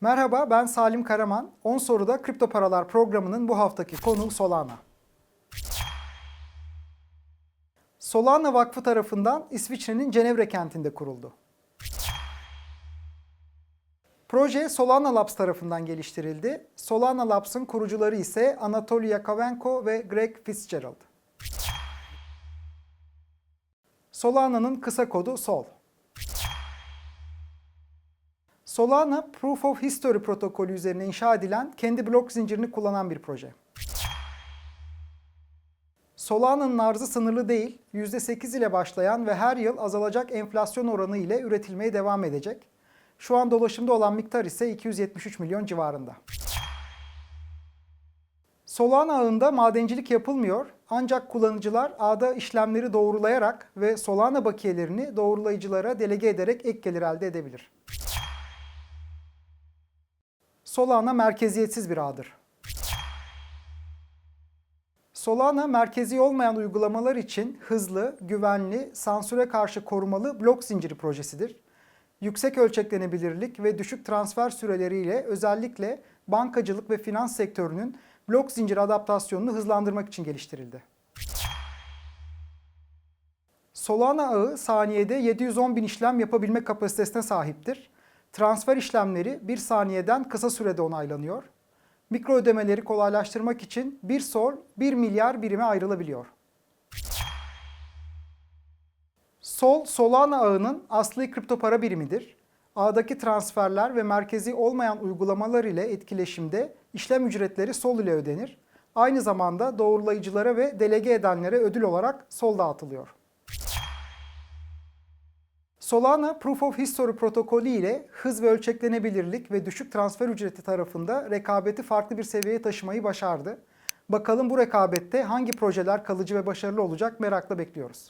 Merhaba ben Salim Karaman. 10 soruda kripto paralar programının bu haftaki konuğu Solana. Solana Vakfı tarafından İsviçre'nin Cenevre kentinde kuruldu. Proje Solana Labs tarafından geliştirildi. Solana Labs'ın kurucuları ise Anatoly Yakovenko ve Greg Fitzgerald. Solana'nın kısa kodu SOL. Solana Proof of History protokolü üzerine inşa edilen kendi blok zincirini kullanan bir proje. Solana'nın arzı sınırlı değil, %8 ile başlayan ve her yıl azalacak enflasyon oranı ile üretilmeye devam edecek. Şu an dolaşımda olan miktar ise 273 milyon civarında. Solana ağında madencilik yapılmıyor ancak kullanıcılar ağda işlemleri doğrulayarak ve Solana bakiyelerini doğrulayıcılara delege ederek ek gelir elde edebilir. Solana merkeziyetsiz bir ağdır. Solana merkezi olmayan uygulamalar için hızlı, güvenli, sansüre karşı korumalı blok zinciri projesidir. Yüksek ölçeklenebilirlik ve düşük transfer süreleriyle özellikle bankacılık ve finans sektörünün blok zinciri adaptasyonunu hızlandırmak için geliştirildi. Solana ağı saniyede 710 bin işlem yapabilme kapasitesine sahiptir. Transfer işlemleri 1 saniyeden kısa sürede onaylanıyor. Mikro ödemeleri kolaylaştırmak için 1 sol 1 milyar birime ayrılabiliyor. Sol, Solana ağının asli kripto para birimidir. Ağdaki transferler ve merkezi olmayan uygulamalar ile etkileşimde işlem ücretleri Sol ile ödenir. Aynı zamanda doğrulayıcılara ve delege edenlere ödül olarak Sol dağıtılıyor. Solana Proof of History protokolü ile hız ve ölçeklenebilirlik ve düşük transfer ücreti tarafında rekabeti farklı bir seviyeye taşımayı başardı. Bakalım bu rekabette hangi projeler kalıcı ve başarılı olacak merakla bekliyoruz.